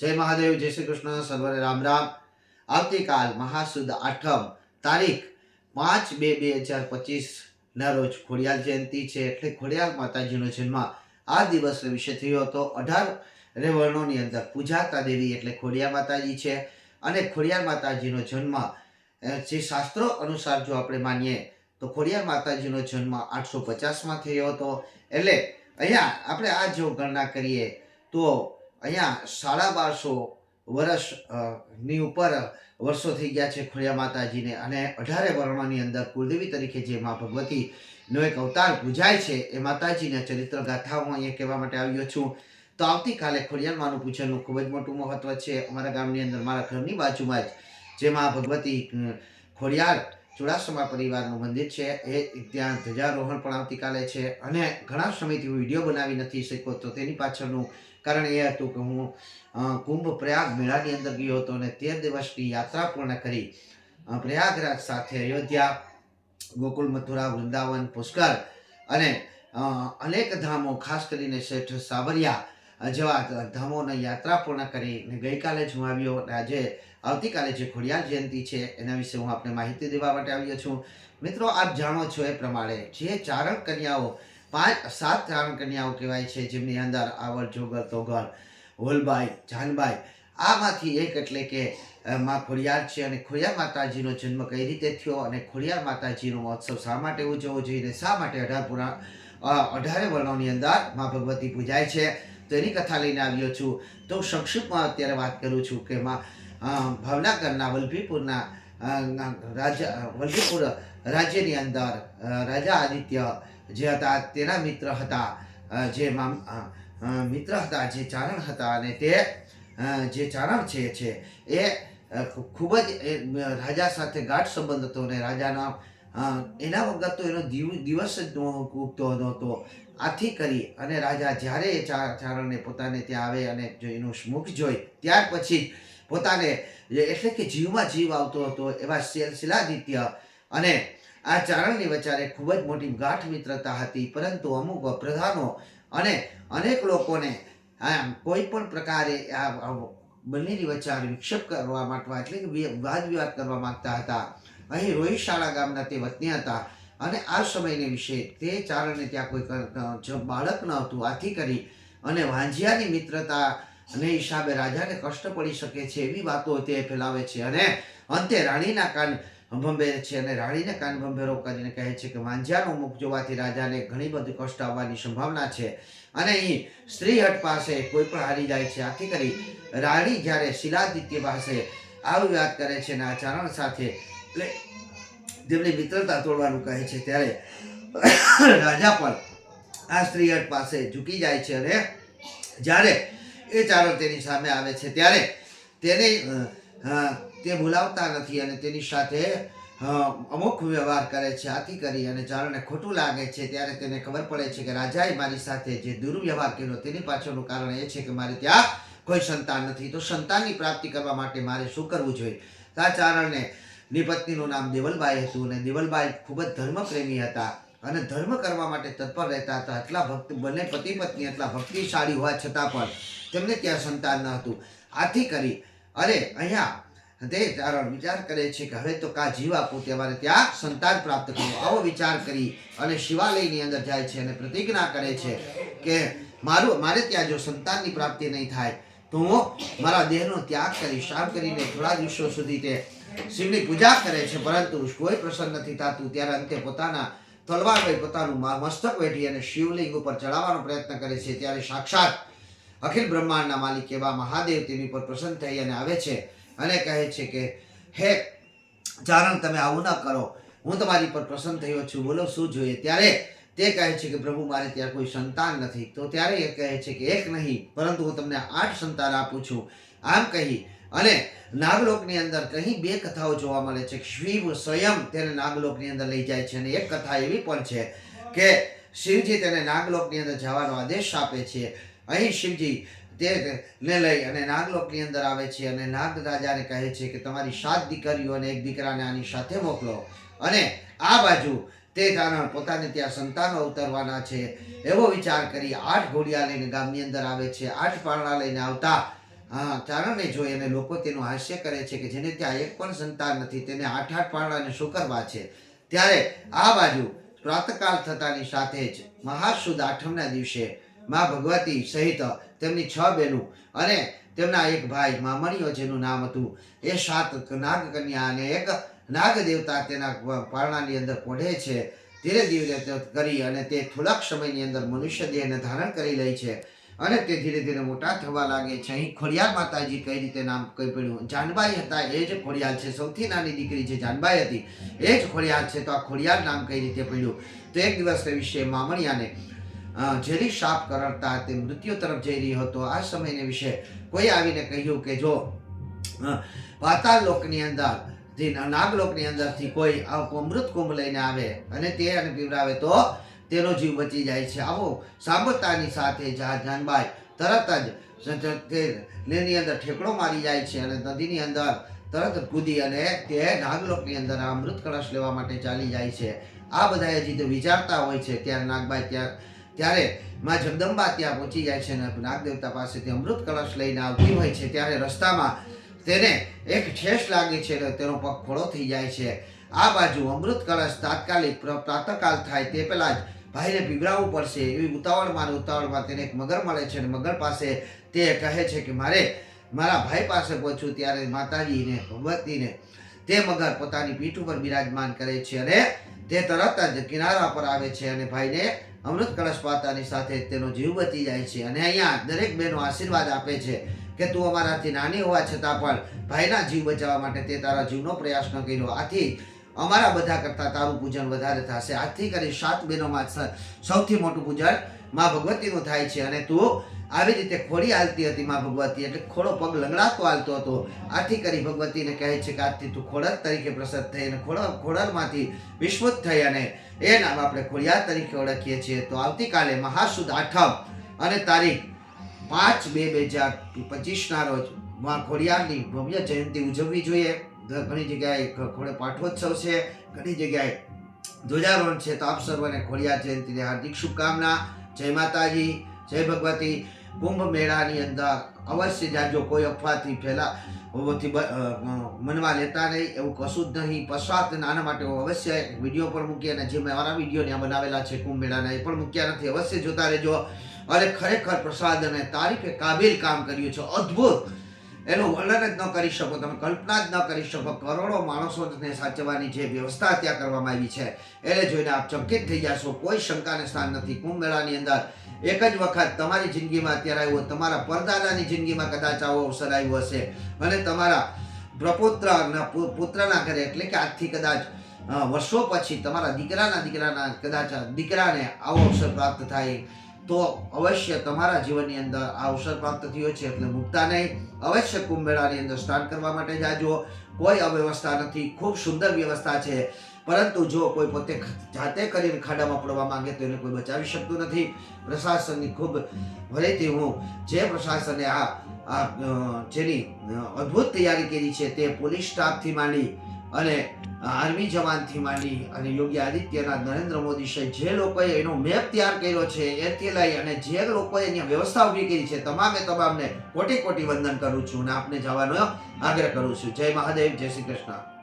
જય મહાદેવ, જય શ્રી કૃષ્ણ સર્વને રામ રામ. આવતીકાલ મહાસુદ આઠમ તારીખ પાંચ બે બે હજાર પચીસ ના રોજ ખોડિયાર જયંતિ છે. એટલે ખોડિયાર માતાજીનો જન્મ આ દિવસ વિશે થયો હતો. અઢાર વર્ણોની અંદર પૂજાતા દેવી એટલે ખોડિયા માતાજી છે. અને ખોડિયાર માતાજીનો જન્મ જે શાસ્ત્રો અનુસાર જો આપણે માનીએ, તો ખોડિયાર માતાજીનો જન્મ આઠસો પચાસમાં થયો હતો. એટલે અહીંયા આપણે આ જો ગણના કરીએ, તો અહીંયા સાડા બારસો વર્ષની ઉપર વર્ષો થઈ ગયા છે ખોડિયા માતાજીને અને અઢારે વર્ણોની અંદર કુળદેવી તરીકે જે મા ભગવતીનો એક અવતાર પૂજાય છે એ માતાજીના ચરિત્ર ગાથા હું અહીંયા કહેવા માટે આવ્યો છું. તો આવતીકાલે ખોડિયાર માનું પૂજનનું ખૂબ જ મોટું મહત્વ છે. અમારા ગામની અંદર, મારા ઘરની બાજુમાં જ જે મા ભગવતી ખોડિયાર ચુડાસમા પરિવારનું મંદિર છે, એ ત્યાં ધ્વજારોહણ પણ આવતીકાલે છે અને ઘણા સમયથી હું વીડિયો બનાવી નથી શક્યો. તો તેની પાછળનું કારણ એ હતું કે હું કુંભ પ્રયાગ મેળાની અંદર ગયો હતો અને તેર દિવસની યાત્રા પૂર્ણ કરી. પ્રયાગરાજ સાથે અયોધ્યા, ગોકુલ, મથુરા, વૃંદાવન પુષ્કર અને અનેક ધામો, ખાસ કરીને શેઠ સાબરિયા જેવા ધામોની યાત્રા પૂર્ણ કરી અને ગઈકાલે જ હું આવ્યો અને આજે આવતીકાલે જે ખોડિયાર જયંતિ છે એના વિશે હું આપને માહિતી દેવા માટે આવ્યો છું. મિત્રો, આપ જાણો છો એ પ્રમાણે જે ચારણ કન્યાઓ પાંચ, સાત ત્રણ કન્યાઓ કહેવાય છે, જેમની અંદર આવર, જોગર, તોગર, હોલબાઈ, જાનબાઈ, આમાંથી એક એટલે કે માં ખોડિયાર છે અને ખોડિયાર માતાજીનો જન્મ કઈ રીતે થયો અને ખોડિયાર માતાજીનો મહોત્સવ શા માટે ઉજવવો જોઈએ શા માટે અઢાર પુરાણ અઢારે વર્ણોની અંદરમાં ભગવતી પૂજાય છે? તો એની કથા લઈને આવ્યો છું. તો સંક્ષિપ્તમાં અત્યારે વાત કરું છું કે માં ભાવનગરના વલભીપુરના રાજા વલભીપુર રાજ્યની અંદર રાજા આદિત્ય જે હતા, તેના મિત્ર હતા જે મિત્ર હતા, જે ચારણ હતા અને તે જે ચારણ છે એ ખૂબ જ રાજા સાથે ગાઢ સંબંધ હતો અને રાજાના એના વગર તો એનો દિવ- દિવસ જ ઉગતો નહોતો. આથી કરી અને રાજા જ્યારે એ ચારણને પોતાને ત્યાં આવે અને એનું મુખ જોઈ, ત્યાર પછી પોતાને, એટલે કે જીવમાં જીવ આવતો હતો એવા શિલ- શિલાદિત્ય અને આ ચારણની વચારે ખૂબ જ મોટી ગાઢ મિત્રતા હતી, પરંતુ અમુક પ્રધાનો અને અનેક લોકોને કોઈ પણ પ્રકારે આ બંનેની વચ્ચે વિક્ષેપ કરવા માટે એટલે કે વાદ વિવાદ કરવા માંગતા હતા. અહીં રોહિશાળા ગામના તે વતની હતા અને આ સમયને વિશે તે ચારણને ત્યાં કોઈ બાળક ન હતું. આથી કરી અને વાંઝિયાની મિત્રતા અને હિસાબે રાજાને કષ્ટ પડી શકે છે એવી વાતો તે ફેલાવે છે અને અંતે રાણીના કાન ભંભેરે છે અને રાણીને કાન ભંભેરો કરીને કહે છે કે વાંઝિયાનું મુખ જોવાથી રાજાને ઘણી બધી કષ્ટ આવવાની સંભાવના છે. અને અહીં સ્ત્રીહટ પાસે કોઈ પણ હારી જાય છે. આથી કરી રાણી જ્યારે શિલાદિત્ય પાસે આવી વાત કરે છે અને આ ચારણ સાથે એટલે તેમની મિત્રતા તોડવાનું કહે છે ત્યારે રાજા પણ આ સ્ત્રીહટ પાસે ઝૂકી જાય છે અને જ્યારે એ ચારણ તેની સામે આવે છે ત્યારે તેને તે બોલાવતા નથી અને તેની સાથે અમુક વ્યવહાર કરે છે આથી કરી અને ચારણને ખોટું લાગે છે ત્યારે તેને ખબર પડે છે કે રાજાએ મારી સાથે જે દુર્વ્યવહાર કર્યો તેની પાછળનું કારણ એ છે કે મારે ત્યાં કોઈ સંતાન નથી. તો સંતાનની પ્રાપ્તિ કરવા માટે મારે શું કરવું જોઈએ? આ ચારણને ની પત્નીનું નામ દેવલબાઈ હતું અને દેવલબાઈ ખૂબ જ ધર્મપ્રેમી હતા અને ધર્મ કરવા માટે તત્પર રહેતા હતા. એટલા ભક્તિ, બંને પતિ પત્ની એટલા ભક્તિશાળી હોવા છતાં પણ તેમને ત્યાં સંતાન ન હતું. આથી કરી, અરે, અહીંયા વિચાર કરે છે કે હવે તો કા જીવ આપું તે ત્યાં સંતાન પ્રાપ્ત કરવું. આવો વિચાર કરી અને શિવાલયની અંદર જાય છે અને પ્રતિજ્ઞા કરે છે કે મારું, મારે ત્યાં જો સંતાનની પ્રાપ્તિ નહીં થાય, તો હું મારા દેહનો ત્યાગ કરી શામ કરીને થોડા દિવસો સુધી તે શિવની પૂજા કરે છે. પરંતુ કોઈ પ્રસન્ન નથી થતું. ત્યારે અંતે પોતાના તલવાર લઈ પોતાનું મસ્તક વેઠી અને શિવલિંગ ઉપર ચડાવવાનો પ્રયત્ન કરે છે. ત્યારે સાક્ષાત અખિલ બ્રહ્માંડના માલિક એવા મહાદેવ તેની પર પ્રસન્ન થઈ અને આવે છે. અને કહે છે કે, હે ચારણ તમે આવું ન કરો. હું તમારી પર પ્રસન્ન થયો છું. બોલો, શું જોઈએ? ત્યારે તે કહે છે કે, પ્રભુ, મારે ત્યાં કોઈ સંતાન નથી. તો ત્યારે એ કહે છે કે, એક નહીં, પરંતુ હું તમને આઠ સંતાન આપું છું. આમ કહી અને નાગલોકની અંદર કહી બે કથાઓ જોવા મળે છે. શિવ સ્વયં તેને નાગલોકની અંદર લઈ જાય છે અને એક કથા એવી પણ છે કે, શિવજી તેને નાગલોકની અંદર જવાનો આદેશ આપે છે. અહીં શિવજી તે ને લઈ અને નાગલોકની અંદર આવે છે અને નાગ રાજાને કહે છે કે તમારી સાત દીકરીઓ અને એક દીકરાને આની સાથે મોકલો. અને આ બાજુ તે કારણ પોતાને ત્યાં સંતાનો ઉતરવાના છે. એવો વિચાર કરી આઠ ઘોડિયા લઈને ગામની અંદર આવે છે. આઠ પારણા લઈને આવતા, હા ચારણે જોઈ અને લોકો તેનું હાસ્ય કરે છે કે જેને ત્યાં એક પણ સંતાન નથી, તેને આઠ આઠ પારણાને શુકરવા છે? ત્યારે આ બાજુ પ્રાતકાલ થતાની સાથે જ મહાસુદ આઠમના દિવસે મા ભગવતી સહિત તેમની છ બહેનો અને તેમના એક ભાઈ મામણીઓ, જેનું નામ હતું એ સાત નાગ કન્યા અને એક નાગ દેવતા તેના પારણાની અંદર પોઢે છે. ધીરે ધીરે કરી અને તે થોડાક સમયની અંદર મનુષ્ય દેહને ધારણ કરી લે છે અને તે ધીરે ધીરે મોટા થવા લાગે છે. અહીં ખોડિયાર માતાજી કઈ રીતે નામ કઈ પડ્યું? જાનબાઈ હતા, એ જ ખોડિયાર છે. સૌથી નાની દીકરી જે જાનબાઈ હતી, એ જ ખોડિયાર છે. તો આ ખોડિયાર નામ કઈ રીતે પડ્યું? તો એક દિવસ વિશે મામણિયાને ઝેરી શાપ કરતા તે મૃત્યુ તરફ જઈ રહ્યો હતો. આ સમયને વિશે કોઈ આવીને કહ્યું કે જો પાતાળ લોકની અંદરથી, નાગલોકની અંદરથી કોઈ અમૃત કુંભ લઈને આવે અને તે અને પીવડાવે તો તેનો જીવ બચી જાય છે. આવો સાબતાની સાથે જા જાનબાઈ તરત જ જ- જ- તે લેની અંદર ઠેકડો મારી જાય છે અને નદીની અંદર તરત કૂદી અને તે નાગલોકની અંદર આ અમૃત કળશ લેવા માટે ચાલી જાય છે. આ બધા હજી તો વિચારતા હોય છે, ત્યારે નાગબાઈ ત્યાં ત્યારે માં જગદંબા ત્યાં પહોંચી જાય છે અને નાગદેવતા પાસેથી અમૃત કળશ લઈને આવતી હોય છે. ત્યારે રસ્તામાં તેને એક ઠેસ લાગે છે અને તેનો પગ ખોળો થઈ જાય છે. આ બાજુ અમૃત કળશ તાત્કાલિક પ્રાતકાલ થાય તે પહેલાં જ ભાઈને પીવડાવવું પડશે. એવી ઉતાવળમાં ઉતાવળમાં તેને એક મગર મળે છે અને મગર પાસે તે કહે છે કે મારે મારા ભાઈ પાસે પહોંચ્યું ત્યારે માતાજીને ભગવતીને તે મગર પોતાની પીઠ ઉપર બિરાજમાન કરે છે અને તે તરત જ કિનારા પર આવે છે અને ભાઈને અમૃત કળશ પાતાની સાથે તેનો જીવ બચી જાય છે અને અહીંયા દરેક બહેનો આશીર્વાદ આપે છે કે તું અમારાથી નાની હોવા છતાં પણ ભાઈના જીવ બચાવવા માટે તે તારા જીવનો પ્રયાસ ન કર્યો. આથી અમારા બધા કરતાં તારું પૂજન વધારે થશે. આજથી કરી સાત બહેનોમાં સૌથી મોટું પૂજનમાં ભગવતીનું થાય છે અને તું આવી રીતે ખોડી હાલતી હતી માં ભગવતી. એટલે ખોડો પગ લંગડાતો હાલતો હતો. આથી કરી ભગવતીને કહે છે કે આજથી તું ખોડર તરીકે પ્રસન્ન થઈ અને ખોડલ ખોડરમાંથી વિશ્વત થઈ અને એ નામ આપણે ખોડિયાર તરીકે ઓળખીએ છીએ. તો આવતીકાલે મહાસુદ આઠમ અને તારીખ પાંચ બે બે હજાર પચીસના રોજમાં ખોડિયારની ભવ્ય જયંતિ ઉજવવી જોઈએ. ઘણી જગ્યાએ ખોડે પાઠોત્સવ છે, ઘણી જગ્યાએ ધ્વજારોહણ છે. તો આપ સર્વને ખોડિયાર જયંતિની હાર્દિક શુભકામના. જય માતાજી, જય ભગવતી. કુંભ મેળાની અંદર અવશ્ય જાજો કોઈ અફવાથી ફેલા મનમાં લેતા નહીં, એવું કશું જ નહીં. પશ્ચાત આના માટે અવશ્ય વીડિયો પણ મૂકી અને જે મેં મારા વીડિયો ત્યાં બનાવેલા છે કુંભ મેળાના એ પણ મૂક્યા નથી. અવશ્ય જોતા રહેજો. અરે ખરેખર પ્રસાદ અને તારીખે કાબિલ કામ કર્યું છે. અદ્ભુત. એનું વર્ણન જ ન કરી શકો. તમે કલ્પના જ ન કરી શકો. કરોડો માણસોને સાચવવાની જે વ્યવસ્થા ત્યાં કરવામાં આવી છે, એને જોઈને આપ ચકિત થઈ જશો. કોઈ શંકાને સ્થાન નથી. કુંભ મેળાની અંદર એક જ વખત તમારી જિંદગીમાં અત્યારે આવ્યો તમારા પરદાદાની જિંદગીમાં કદાચ આવો અવસર આવ્યો હશે. અને તમારા પ્રપુત્રના પુત્રના ઘરે, એટલે કે આજથી કદાચ વર્ષો પછી તમારા દીકરાના દીકરાના કદાચ દીકરાને આવો અવસર પ્રાપ્ત થાય. તો અવશ્ય તમારા જીવનની અંદર આ અવસર પ્રાપ્ત થયો છે, એટલે મૂકતા નહીં. અવશ્ય કુંભ મેળાની અંદર સ્નાન કરવા માટે જાજો. કોઈ અવ્યવસ્થા નથી, ખૂબ સુંદર વ્યવસ્થા છે. પરંતુ જો કોઈ પોતે જાતે કરીને ખાડામાં પડવા માંગે તો એને કોઈ બચાવી શકતું નથી. પ્રશાસનની ખૂબ ફરીથી હું જે પ્રશાસને આ જેની અદ્ભુત તૈયારી કરી છે તે પોલીસ સ્ટાફથી માંડી અને આર્મી જવાનથી માંડી અને યોગી આદિત્યનાથ, નરેન્દ્ર મોદી સહિત જે લોકોએ એનો મેપ તૈયાર કર્યો છે એથી લઈ અને જે લોકોએ એની વ્યવસ્થા ઊભી કરી છે, તમામે તમામને કોટી કોટી વંદન કરું છું અને આપને જવાનો આગ્રહ કરું છું. જય મહાદેવ, જય શ્રી કૃષ્ણ.